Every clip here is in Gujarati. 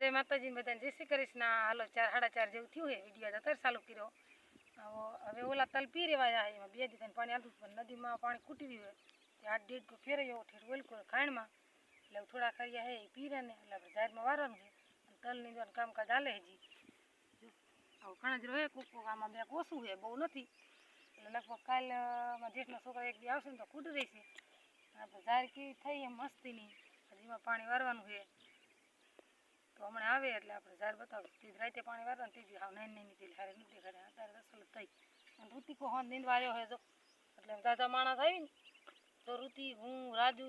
જય માતાજી બધાને જય શ્રી કૃષ્ણ, હાલો ચાર સાડા ચાર જેવું થયું હે વીડિયો અત્યારે ચાલુ કર્યો. હવે- હવે ઓલા તલ પી રેવાયા હે એમાં બે દીધા પાણી આવતું હતું, પણ નદીમાં પાણી ખૂટી રહ્યું હે તે આઠ દેડ કો ફેરવ્યો ઠેર ઓલકો ખાણમાં. એટલે હવે થોડા ખરિયા હે, એ પી રહ્યા ને, એટલે આપણે જાહેરમાં વારવાનું છે. અને તલ નીંદવાનું કામકાજ હાલે હજી. જો આવું ઘણા જ રહે કોક કોક આમાં બે ઓછું છે બહુ નથી. એટલે લગભગ કાલમાં જેઠના છોકરા એક દી આવશે ને તો ખૂટી રહેશે. આપણે જાહેર કેવી થઈ એમ મસ્તીની. હજી એમાં પાણી વારવાનું છે. તો હમણાં આવે એટલે આપણે ઝાડ બતાવું તીજ રાતે પાણી વારવાનું તીજી હાવ નાની નાની તીજ હારે નથી દેખાડે અત્યારે રસલ થઈ. અને ઋતિકો હોન નીંદવા આવ્યો હોય તો એટલે દાદા માણસ આવી ને, તો ઋતિ હું, રાજુ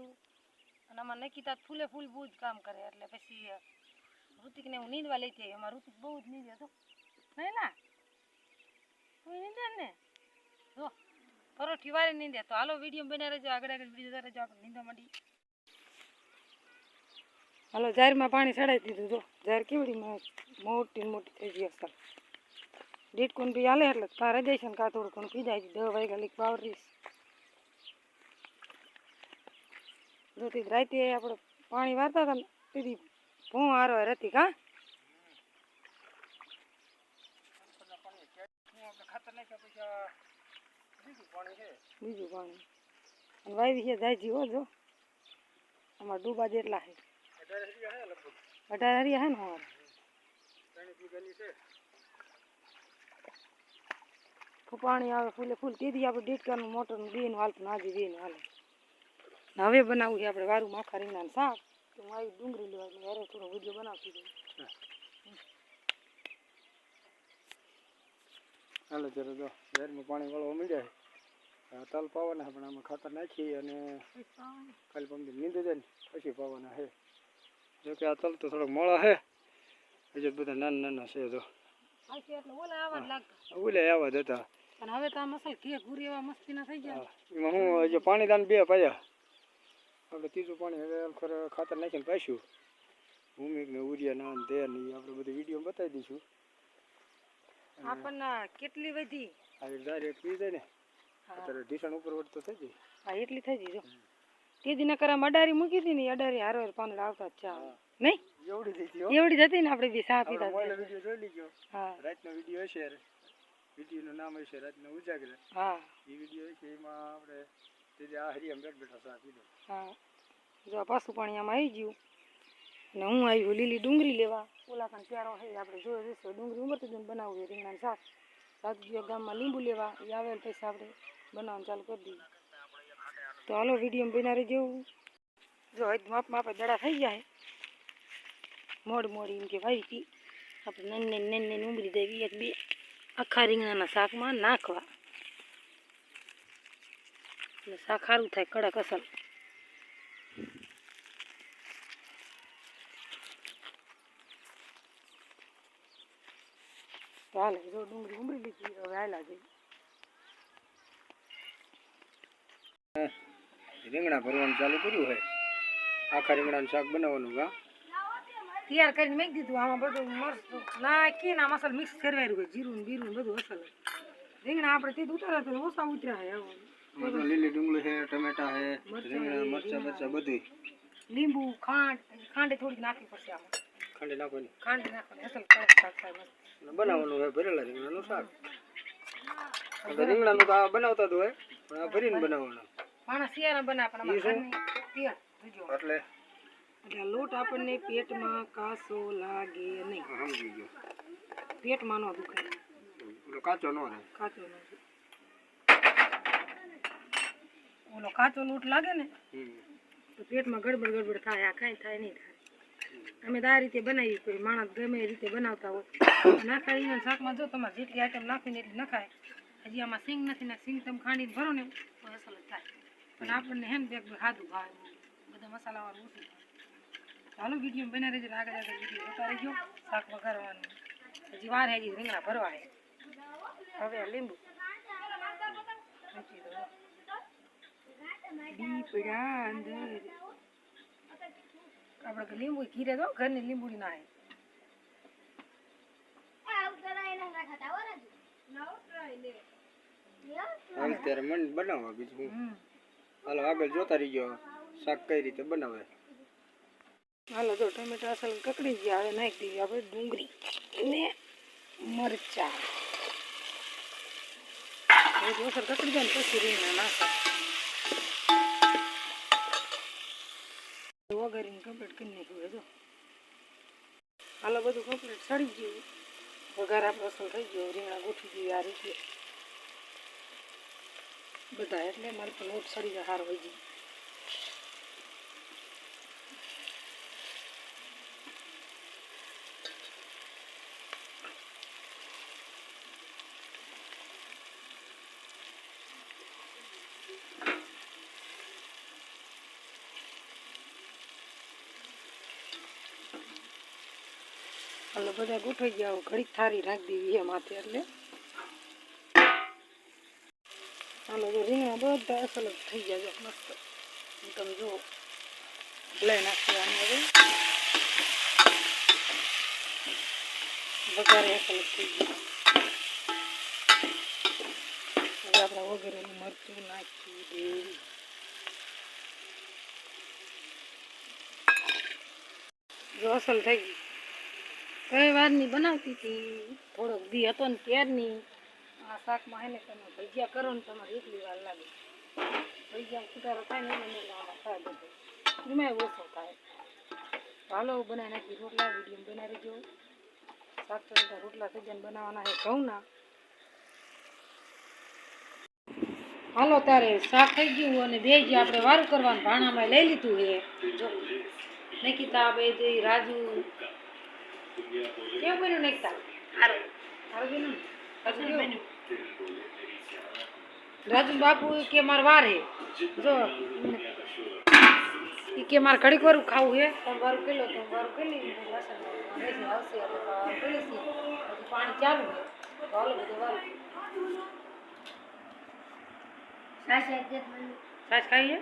અને આમાં નકીતા ફૂલે ફૂલ બહુ જ કામ કરે. એટલે પછી ઋતિકને હું નીંદવા લઈ આવી એમાં ઋતિક બહુ જ નીંદ્યો તો નહીં ના તું નીંદે ને? જો, પરોઠી વારે નીંદે. તો હાલો વીડિયો બને રહેજો. આગળ આગળ વીડિયો રહેજો આપણે નીંદવા માંડી હાલો જારમાં પાણી ચડાવી દીધું. જો જાર કેવડી મોટી મોટી થઈ ગઈ અસર દીઠ બી હાલે એટલે તારે જઈશ ને કાં થોડું ઘણું પી જાય દહ વાગ્યા લીક પાવરીશ જો રાતે આપણે પાણી વારતા હતા તેથી ભૂ હારો હતી કા બીજું પાણી અને વાવી છે જાય જીવો જો. આમાં ડૂબા જેટલા છે. અઢાર હરિયા હે ને અમારે ફૂ પાણી આવે ફૂલે ફૂલ તેથી આપણે ડેટકાનું મોટરનું બેન હાલતું નાજી બેન હાલે ને હવે બનાવવું છે આપણે વારું માખા રીંગણાનું શાક તો હું આવી ડુંગળી લેવા એટલે હારે થોડો વીડિયો બનાવતી જઈશ હાલો જરા જો જાહેરમાં પાણી વાળવા મળ્યા છે. આ તલ પાવાના છે પણ આમાં ખાતર નાખી અને કાલે પંપી નીંદે જાય ને પછી પાવાના છે. જો કે આ તલ તો થોડોક મોળા છે હજુ બધા નાના નાના છે તો જ ઓલે આવા જ હતા. પણ હવે તો આ મસાલ ઘે ઘૂરી એવા મસ્તીના થઈ ગયા. એમાં હું હજી પાણી દાન બે પાયા. આપણે ત્રીજું પાણી હવે ખાતર નાખીને પાઈશું ભૂમિક ને ઉરિયા ના તે ને આપણે બધું વીડિયો બતાવી દઈશું. આપણને કેટલી વધી? આ ડાયરેક્ટ પી જાય ને. અત્યારે ઢીસણ ઉપર વળતો થઈ જાય. હા એટલી થઈ ગઈ જો. તે દી નકર અડારી મૂકી હતી ને અડારી હારો હારો પાંદડા આવતા જ ચા નહીં એવડી એવડી જતી ને આપણે બી ચા પીતા મોબાઈલ જોઈ લીધો. હા. રાતનો વીડિયો હશે વિડીયોનું નામ હશે રાતનો ઉજાગર. હા. એ વીડિયો છે એમાં આપણે તે આ હરિયામ બેઠ બેઠા ચા પીધો હા. જો પાછું પાણી આમાં આવી ગયું. અને હું આવી લીલી ડુંગળી લેવા. ઓલા કાંઈ પ્યારો હે આપણે જોઈ જઈશું ડુંગળી ઉમરતી જઈને બનાવવું રીંગણાનું શાક. સાતજીયા ગામમાં લીંબુ લેવા. એ આવેલ પૈસા આપણે બનાવવાનું ચાલુ કરી દઈએ તો હાલો વીડિયો બના રહી જેવું. જો હજ માપ માપે દડા થઈ જાય મોડ મોડી એમ કે ભાઈ તી આપણે નાની નાની નાની નાની ઉમરી દેવી એક બે. આખા રીંગણાના શાકમાં નાખવા. એટલે શાક સારું થાય, કડક અસલ. ચાલે જો ડુંગળી ઉમરી લીધી, હવે હાલા જઈ રીંગણા ભરવાનું ચાલુ કર્યું હોય આખા રીંગણાનું શાક બનાવવાનું કા? તૈયાર કરીને મેં દીધું આમાં બધું મરચું નાખીને આમાં મસાલ મિક્સ કરવાયું હોય જીરું ને બીરું બધું અસલ હોય. રીંગણા આપણે તે ઉતાર્યા તો ઓછા ઉતર્યા આમાં. આમાં લીલી ડુંગળી છે ટમેટા છે રીંગણા મરચાં બરચાં બધું લીંબુ ખાંડ ખાંડ થોડીક નાખવી પડશે આમાં. ખાંડી નાખવાની? ખાંડ નાખવાની અસલ કડક શાક થાય મસ્ત. બનાવવાનું હોય ભરેલા રીંગણાનું શાક. આ તો રીંગણાનું તો બનાવતા જ હોય પણ આ ભરીને બનાવવાનું. માણસ શિયાળા બનાવે પણ અમારે ઘરની તૈયાર એટલે? એટલે આ લોટ આપણને પેટમાં કાસો લાગે નહીં. સમજી ગયો. પેટમાં નો દુખે ઓલો કાચો નો રહે. કાચો નો ઓલો કાચો લોટ લાગે ને તો પેટમાં ગડબડ ગડબડ થાય આ કાંઈ થાય નહીં થાય. અમે તો આ રીતે બનાવી કોઈ માણસ ગમે એ રીતે બનાવતા હોય. નાખાડીને શાકમાં જો તમારે જેટલી આઈટમ નાખીને એટલી નખાય. હજી આમાં સિંગ નથી ને સિંગ તમે ખાંડીને ભરો ને તો અસલ જ થાય. પણ આપણને હેમ બેગ ખાધું ભાવે. બધા મસાલાવાળું ઓછું ચાલો વીડિયો બના રહેજો આગળ આગળ વીડિયો જોતા રહેજો શાક વઘારવાનું. હજી વાર હજી રીંગણા ભરવા છે હવે લીંબુ. દીપડા અંદર આપણે કે લીંબુ ઘીરે દો ઘરની લીંબુડી ના હે. હાલ ત્યારે મન બનાવવા બીજું. હું હાલો, આગળ જોતા રહીજો. શાક કઈ રીતે બનાવે? હાલો, જો ટમેટા અસલ કકડી ગયા, હવે નાખી દઈએ આપણે ડુંગળી ને મરચા. અસર કકડી જાય ને પછી રીંગણા નાખો વઘારીને કમ્પ્લીટ કરી નાખ્યું જો. હાલો, બધું કમ્પ્લીટ સડી ગયું. વઘાર આપણે અસલ થઈ ગયો, રીંગણા ગોઠવી દઈએ આ રીતે. બધા એટલે મારે તો લોટ સડી જાય સારો હોય એટલે બધા ગોઠવાઈ ગયા ઘડીક થારી રાખી દેવી એ માથે, એટલે. જો રીંગણા બધા અસલ થઈ જાય મસ્ત તમે જુઓ લઈ નાખી આને હવે વઘારે અસલ થઈ ગયું હવે આપણે મરચું નાખી દેવી જો અસલ થઈ ગઈ કઈ વારની બનાવતી હતી થોડોક દી હતો ને ત્યારની આ શાકમાં એને તમે ભજીયા કરો ને તમારે એટલી વાર લાગે. ભજીયા સુધારો થાય ને એટલે આમાં થાય બધું. એમાં ઓછો થાય. હાલો બનાવી નાખી રોટલા વીડિયો બનાવી રહેજો. શાક તો રોટલા સજ્જન બનાવવાના છે ઘઉંના. હાલો તારે શાક થઈ ગયું અને બે જે આપણે વારું કરવાનું ભાણામાં લઈ લીધું છે. જો નકીતા બે જે રાજુ. કેવું બન્યું નાખતા સારું સારું બન્યું. રાજુ બાપુ કે મારે વારે. જો ઈ કે મારે ઘડીક વારું ખાવું હે. તમે વારું કરી લો તમે વારું કરી લીધું. વાસણ મેથી આવશે. પાણી ચાલુ હે બધું વારું છાશ ખાઈએ